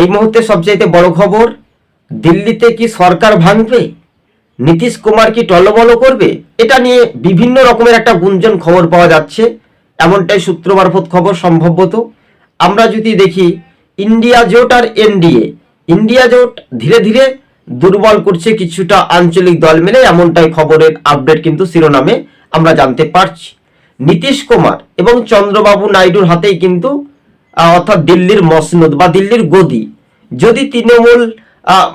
এই মুহূর্তে সবচাইতে বড় খবর, দিল্লিতে কি সরকার ভাঙবে? নীতিশ কুমার কি টলমল করবে? এটা নিয়ে বিভিন্ন রকমের একটা গুঞ্জন খবর পাওয়া যাচ্ছে। এমনটাই সূত্র মারফত খবর সম্ভবত। আমরা যদি দেখি, ইন্ডিয়া জোট আর এনডিএ, ইন্ডিয়া জোট ধীরে ধীরে দুর্বল করছে কিছুটা আঞ্চলিক দল মিলে, এমনটাই খবরের আপডেট কিন্তু শিরোনামে আমরা জানতে পারছি। নীতিশ কুমার এবং চন্দ্রবাবু নাইডুর হাতেই কিন্তু অর্থাৎ দিল্লির মসনদ বা দিল্লির গদি। যদি তৃণমূল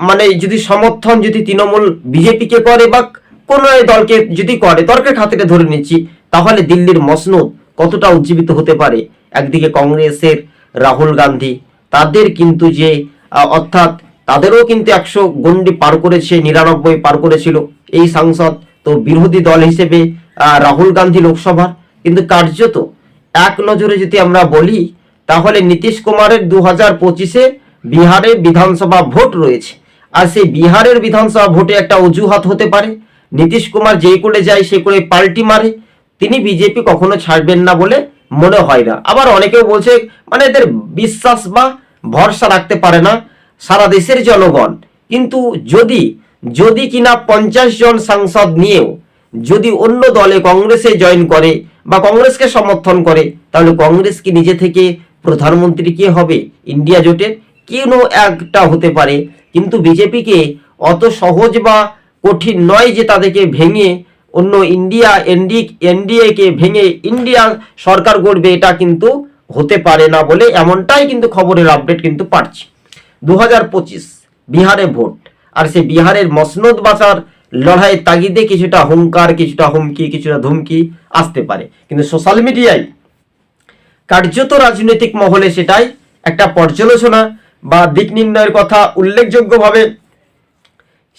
মানে যদি সমর্থন, যদি তৃণমূল বিজেপিকে করে বা কোনো দলকে যদি করে তর্কের খাতিরে ধরে নিচ্ছি, তাহলে দিল্লির মসনদ কতটা উজ্জীবিত হতে পারে? একদিকে কংগ্রেসের রাহুল গান্ধী, তাদের কিন্তু যে অর্থাৎ তাদেরও কিন্তু একশো গন্ডি পার করেছে, নিরানব্বই পার করেছিল। এই সাংসদ তো বিরোধী দল হিসেবে রাহুল গান্ধী লোকসভার। কিন্তু কার্যত এক নজরে যদি আমরা বলি তাহলে নীতিশ কুমারের দু হাজার পঁচিশে বিহারে বিধানসভা ভোট রয়েছে। আর সেই বিহারের বিধানসভা ভোটে একটা অজুহাত হতে পারে। নীতিশ কুমার যে করে যায়, সে করে পাল্টি মারে। তিনি বিজেপি কখনো ছাড়বেন না বলে মনে হয় না। আবার অনেকেও বলছে মানে এদের বিশ্বাস বা ভরসা রাখতে পারে না সারা দেশের জনগণ। কিন্তু যদি যদি কিনা পঞ্চাশ জন সাংসদ নিয়েও যদি অন্য দলে কংগ্রেসে জয়েন করে বা কংগ্রেসকে সমর্থন করে, তাহলে কংগ্রেস কি নিজে থেকে প্রধানমন্ত্রী কে হবে? ইন্ডিয়া জোটের কেন একটা হতে পারে? কিন্তু বিজেপিকে অত সহজ বা কঠিন নয় যে তাদেরকে ভেঙে অন্য ইন্ডিয়া এনডি, এনডিএ কে ভেঙে ইন্ডিয়া সরকার গড়বে, এটা কিন্তু হতে পারে না বলে এমনটাই কিন্তু খবরের আপডেট কিন্তু পাচ্ছি। দু হাজার পঁচিশ, বিহারে ভোট। আর সে বিহারের মসনদ বাঁচার লড়াই তাগিদে কিছুটা হুঙ্কার, কিছুটা হুমকি, কিছুটা ধুমকি আসতে পারে। কিন্তু সোশ্যাল মিডিয়ায় কার্যত রাজনৈতিক মহলে সেটাই একটা পর্যালোচনা বা দিক নির্ণয়ের কথা উল্লেখযোগ্যভাবে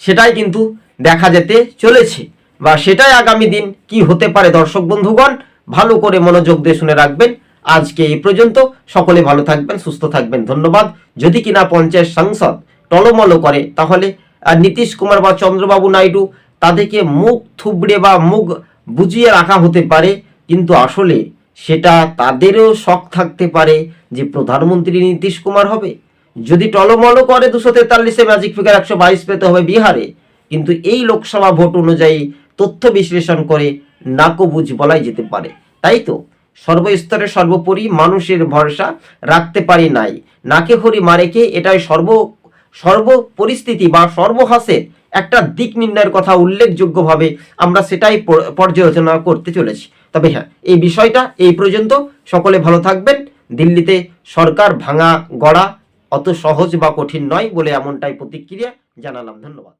সেটাই কিন্তু দেখা যেতে চলেছে বা সেটাই আগামী দিন কি হতে পারে দর্শক বন্ধুগণ, ভালো করে মনোযোগ দিয়ে শুনে রাখবেন। আজকে এই পর্যন্ত। সকলে ভালো থাকবেন, সুস্থ থাকবেন। ধন্যবাদ। যদি কিনা পঞ্চায়েত সাংসদ টলমল করে, তাহলে নীতিশ কুমার বা চন্দ্রবাবু নাইডু তাদেরকে মুখ থুবড়ে বা মুখ বুঝিয়ে রাখা হতে পারে। কিন্তু আসলে সেটা তাদেরও শখ থাকতে পারে যে প্রধানমন্ত্রী নীতিশ কুমার হবে। যদি টলমল করে দুশো তেতাল্লিশে ম্যাজিক ফিগার একশো বাইশ পেতে হবে বিহারে, কিন্তু এই লোকসভা ভোট অনুযায়ী তথ্য বিশ্লেষণ করে নাকবুঝ বলাই যেতে পারে। তাই তো? সর্বস্তরে সর্বোপরি মানুষের ভরসা রাখতে পারি নাই। নাকে হরি মারেকে এটাই সর্ব সর্ব পরিস্থিতি বা সর্বহাসের একটা দিক নির্ণয়ের কথা উল্লেখযোগ্যভাবে আমরা সেটাই পর্যালোচনা করতে চলেছি। তবে হ্যাঁ এই বিষয়টা এই পর্যন্ত। সকলে ভালো থাকবেন। দিল্লিতে সরকার ভাঙা গড়া অত সহজ বা কঠিন নয় বলে এমনটাই প্রতিক্রিয়া জানালাম। ধন্যবাদ।